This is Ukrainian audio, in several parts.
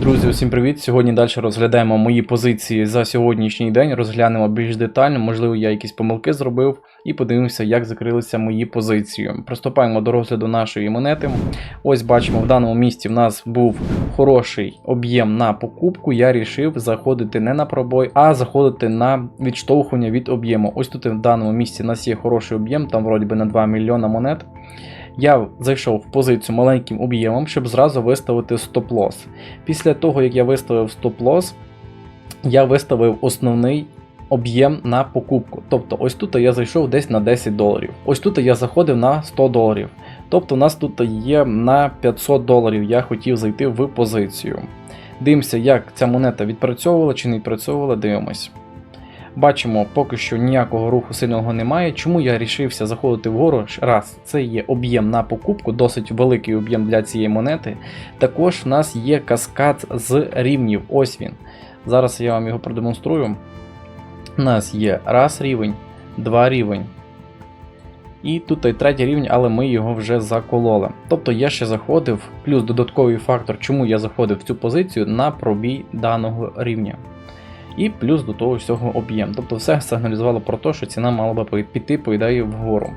Друзі, усім привіт! Сьогодні далі розглядаємо мої позиції за сьогоднішній день. Розглянемо більш детально, можливо, я якісь помилки зробив, і подивимося, як закрилися мої позиції. Приступаємо до розгляду нашої монети. Ось бачимо, в даному місці в нас був хороший об'єм на покупку. Я рішив заходити не на пробой, а заходити на відштовхування від об'єму. Ось тут в даному місці у нас є хороший об'єм, там вроді би на 2 мільйона монет. Я зайшов в позицію маленьким об'ємом, щоб зразу виставити стоп-лосс. Після того, як я виставив стоп-лосс, я виставив основний об'єм на покупку. Тобто, ось тут я зайшов десь на 10 доларів. Ось тут я заходив на 100 доларів. Тобто, у нас тут є на 500 доларів. Я хотів зайти в позицію. Дивимося, як ця монета відпрацьовувала чи не відпрацьовувала, дивимось. Бачимо, поки що ніякого руху сильного немає. Чому я рішився заходити вгору? Раз, це є об'єм на покупку, досить великий об'єм для цієї монети. Також в нас є каскад з рівнів. Ось він. Зараз я вам його продемонструю. У нас є раз рівень, два рівень. І тут і третій рівень, але ми його вже закололи. Тобто я ще заходив, плюс додатковий фактор, чому я заходив в цю позицію на пробій даного рівня. І плюс до того всього об'єм. Тобто все сигналізувало про те, що ціна мала би піти, по ідеї, вгору.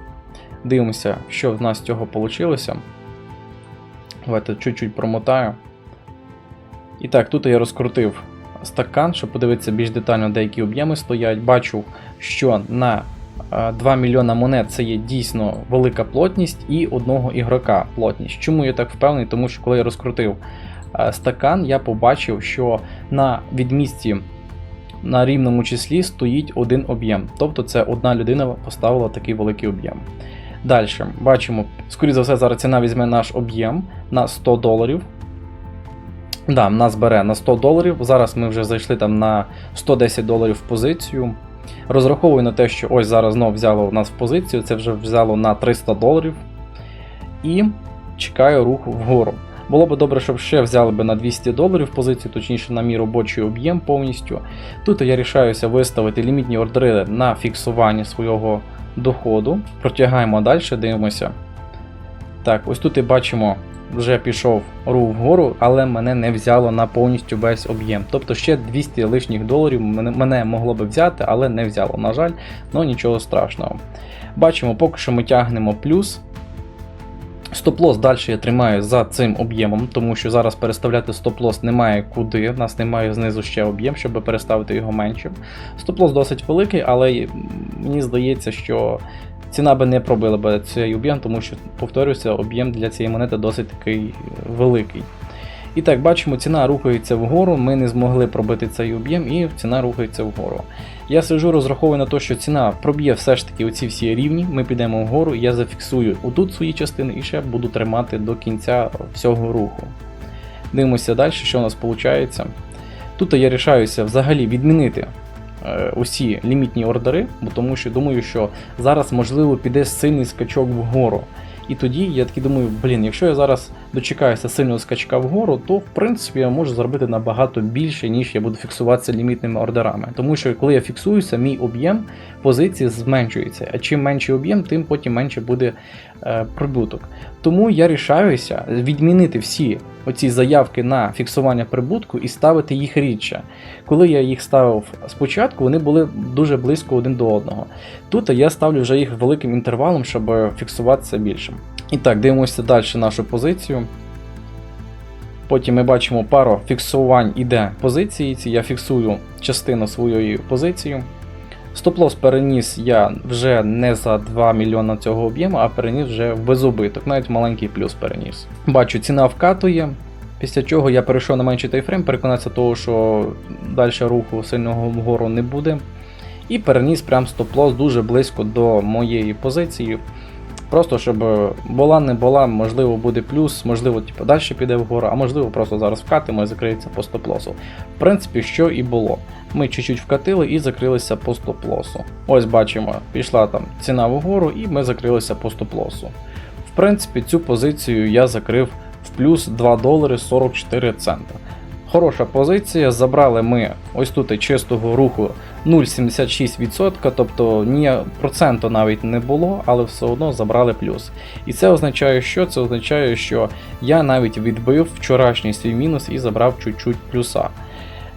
Дивимося, що в нас з цього вийшло. Давайте чуть-чуть промотаю. І так, тут я розкрутив стакан, щоб подивитися більш детально, деякі об'єми стоять. Бачу, що на 2 мільйона монет це є дійсно велика плотність і одного ігрока плотність. Чому я так впевнений? Тому що коли я розкрутив стакан, я побачив, що на відмісті на рівному числі стоїть один об'єм. Тобто це одна людина поставила такий великий об'єм. Далі бачимо, скоріше за все, зараз ціна візьме наш об'єм на 100 доларів. Да, нас бере на 100 доларів. Зараз ми вже зайшли там на 110 доларів в позицію. Розраховую на те, що ось зараз знову взяло в нас в позицію, це вже взяло на 300 доларів. І чекаю руху вгору. Було б добре, щоб ще взяли б на 200 доларів позицію, точніше на мій робочий об'єм повністю. Тут я рішаюся виставити лімітні ордери на фіксування свого доходу. Протягаємо далі, дивимося. Так, ось тут і бачимо, вже пішов рух вгору, але мене не взяло на повністю весь об'єм. Тобто ще 200 лишніх доларів мене могло би взяти, але не взяло, на жаль, ну нічого страшного. Бачимо, поки що ми тягнемо плюс. Стоп-лос далі я тримаю за цим об'ємом, тому що зараз переставляти стоп-лос немає куди, в нас немає знизу ще об'єм, щоб переставити його меншим. Стоп-лос досить великий, але мені здається, що ціна би не пробила би цей об'єм, тому що, повторюся, об'єм для цієї монети досить такий великий. І так, бачимо, ціна рухається вгору, ми не змогли пробити цей об'єм, і ціна рухається вгору. Я сиджу, розраховую на те, що ціна проб'є все ж таки оці всі рівні, ми підемо вгору, я зафіксую отут свої частини і ще буду тримати до кінця всього руху. Дивимося далі, що у нас виходить. Тут я рішаюся взагалі відмінити е, усі лімітні ордери, бо тому що думаю, що зараз можливо піде сильний скачок вгору. І тоді я такий думаю, блін, якщо я зараз дочекаюся сильного скачка вгору, то в принципі я можу зробити набагато більше, ніж я буду фіксуватися лімітними ордерами. Тому що коли я фіксуюся, мій об'єм позиції зменшується. А чим менший об'єм, тим потім менше буде е, прибуток. Тому я рішаюся відмінити всі оці заявки на фіксування прибутку і ставити їх рідше. Коли я їх ставив спочатку, вони були дуже близько один до одного. Тут я ставлю вже їх великим інтервалом, щоб фіксуватися більше. І так, дивимося далі нашу позицію. Потім ми бачимо пару фіксувань іде позиції. Ці я фіксую частину своєї позиції. Стоп-лос переніс я вже не за 2 мільйона цього об'єму, а переніс вже в безубиток, навіть маленький плюс переніс. Бачу, ціна вкатує. Після чого я перейшов на менший тайфрейм, переконатися того, що далі руху сильного вгору не буде. І переніс прям стоп-лос дуже близько до моєї позиції. Просто щоб була не була, можливо, буде плюс, можливо, типу, далі піде вгору, а можливо, просто зараз вкатимо і закриється по стоп-лосу. В принципі, що і було. Ми чуть-чуть вкатили і закрилися по стоп-лосу. Ось бачимо, пішла там ціна вгору, і ми закрилися по стоп-лосу. В принципі, цю позицію я закрив в плюс 2 долари 44 цента. Хороша позиція. Забрали ми ось тут і чистого руху 0,76%, тобто ні проценту навіть не було, але все одно забрали плюс. І це означає, що? Це означає, що я навіть відбив вчорашній свій мінус і забрав чуть-чуть плюса.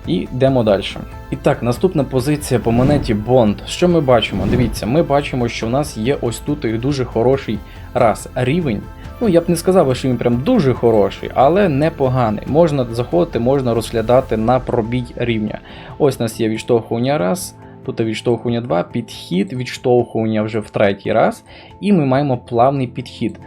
І йдемо далі. І так, наступна позиція по монеті Bond. Що ми бачимо? Дивіться, ми бачимо, що в нас є ось тут і дуже хороший раз рівень. Ну, я б не сказав, що він прям дуже хороший, але непоганий. Можна заходити, можна розглядати на пробій рівня. Ось у нас є відштовхування раз, тут відштовхування 2, підхід, відштовхування вже в третій раз, і ми маємо плавний підхід.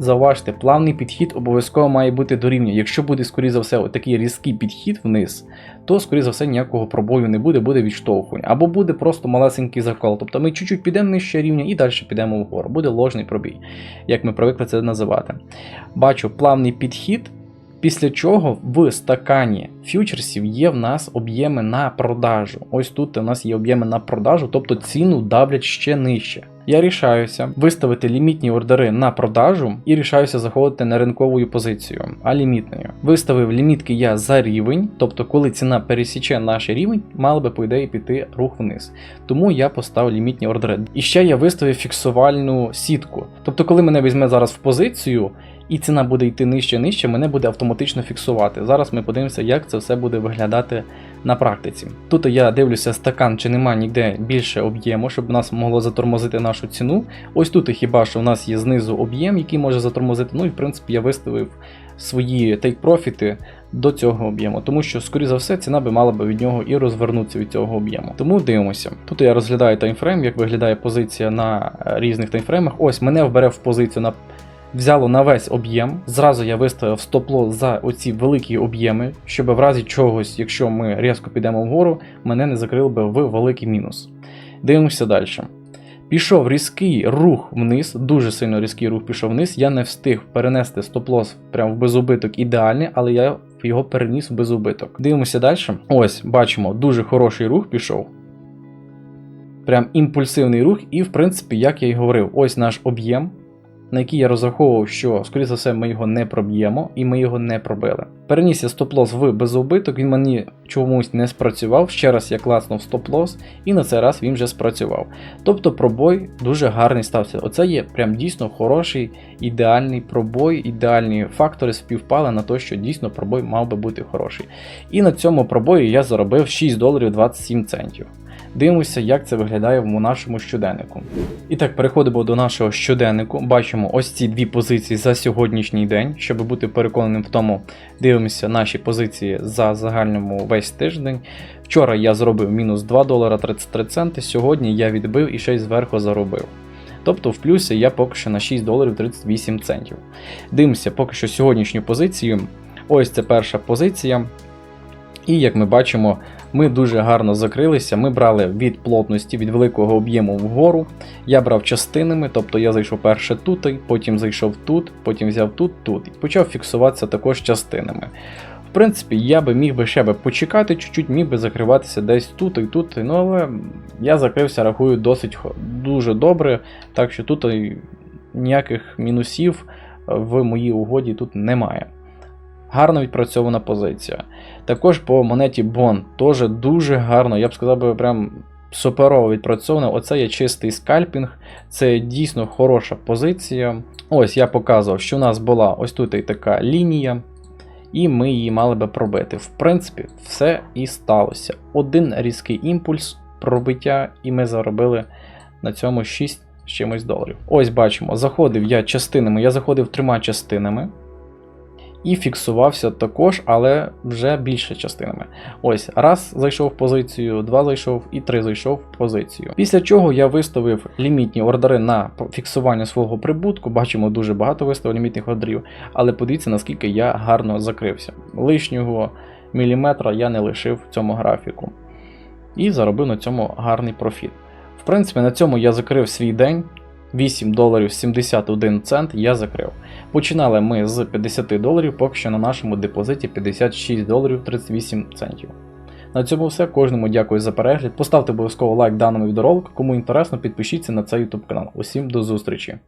Зауважте, плавний підхід обов'язково має бути до рівня. Якщо буде, скоріше за все, такий різкий підхід вниз, то, скоріше за все, ніякого пробою не буде, буде відштовхування. Або буде просто малесенький закол. Тобто ми чуть-чуть підемо нижче рівня і далі підемо вгору. Буде ложний пробій, як ми привикли це називати. Бачу плавний підхід. Після чого в стакані фьючерсів є в нас об'єми на продажу. Ось тут у нас є об'єми на продажу, тобто ціну давлять ще нижче. Я рішаюся виставити лімітні ордери на продажу і рішаюся заходити на ринковою позицію, а лімітною. Виставив лімітки я за рівень, тобто, коли ціна пересіче наш рівень, мало би по ідеї піти рух вниз. Тому я поставив лімітні ордери. І ще я виставив фіксувальну сітку. Тобто, коли мене візьме зараз в позицію. І ціна буде йти нижче нижче, мене буде автоматично фіксувати. Зараз ми подивимося, як це все буде виглядати на практиці. Тут я дивлюся стакан, чи нема ніде більше об'єму, щоб нас могло затормозити нашу ціну. Ось тут хіба що у нас є знизу об'єм, який може затормозити. Ну і в принципі я виставив свої тейк-профіти до цього об'єму, тому що, скоріше за все, ціна би мала би від нього і розвернутися від цього об'єму. Тому дивимося. Тут я розглядаю таймфрейм, як виглядає позиція на різних таймфреймах. Ось мене вбере в позицію на взяло на весь об'єм. Зразу я виставив стоп-лос за оці великі об'єми, щоб в разі чогось, якщо ми різко підемо вгору, мене не закрили би в великий мінус. Дивимося далі. Пішов різкий рух вниз, дуже сильно різкий рух пішов вниз. Я не встиг перенести стоп-лос прямо в безубиток ідеальний, але я його переніс в безубиток. Дивимося далі. Ось, бачимо, дуже хороший рух пішов. Прям імпульсивний рух, і, в принципі, як я й говорив, ось наш об'єм на який я розраховував, що, скоріше за все, ми його не проб'ємо, і ми його не пробили. Переніс я стоп-лос в безубиток, він мені чомусь не спрацював. Ще раз я класнув стоп-лос, і на цей раз він вже спрацював. Тобто пробой дуже гарний стався. Оце є прям дійсно хороший, ідеальний пробой, ідеальні фактори співпали на те, що дійсно пробой мав би бути хороший. І на цьому пробої я заробив 6 доларів 27 центів. Дивимося, як це виглядає в нашому щоденнику. І так, переходимо до нашого щоденнику. Бачимо ось ці дві позиції за сьогоднішній день. Щоб бути переконаним в тому, дивимося наші позиції за загальному весь тиждень. Вчора я зробив мінус 2 долара 33 центи, сьогодні я відбив і ще й зверху заробив. Тобто в плюсі я поки що на 6 доларів 38 центів. Дивимося поки що сьогоднішню позицію. Ось це перша позиція. І як ми бачимо, ми дуже гарно закрилися. Ми брали від плотності, від великого об'єму вгору. Я брав частинами, тобто я зайшов перше тут, потім зайшов тут, потім взяв тут, тут. І почав фіксуватися також частинами. В принципі, я би міг би ще би почекати, чуть-чуть міг би закриватися десь тут і тут. Ну але я закрився, рахую, досить дуже добре. Так що тут ніяких мінусів в моїй угоді тут немає. Гарно відпрацьована позиція. Також по монеті Bond теж дуже гарно, я б сказав, би, прям суперово відпрацьовано. Оце є чистий скальпінг, це дійсно хороша позиція. Ось я показував, що у нас була ось тут і така лінія, і ми її мали би пробити. В принципі, все і сталося. Один різкий імпульс пробиття, і ми заробили на цьому 6 з чимось доларів. Ось бачимо, заходив я частинами, я заходив трьома частинами і фіксувався також, але вже більше частинами. Ось, раз зайшов в позицію, два зайшов і три зайшов в позицію. Після чого я виставив лімітні ордери на фіксування свого прибутку. Бачимо, дуже багато виставив лімітних ордерів, але подивіться, наскільки я гарно закрився. Лишнього міліметра я не лишив в цьому графіку. І заробив на цьому гарний профіт. В принципі, на цьому я закрив свій день. 8 доларів 71 цент я закрив. Починали ми з 50 доларів, поки що на нашому депозиті 56 доларів 38 центів. На цьому все. Кожному дякую за перегляд. Поставте обов'язково лайк даному відеоролику. Кому інтересно, підпишіться на цей YouTube канал. Усім до зустрічі!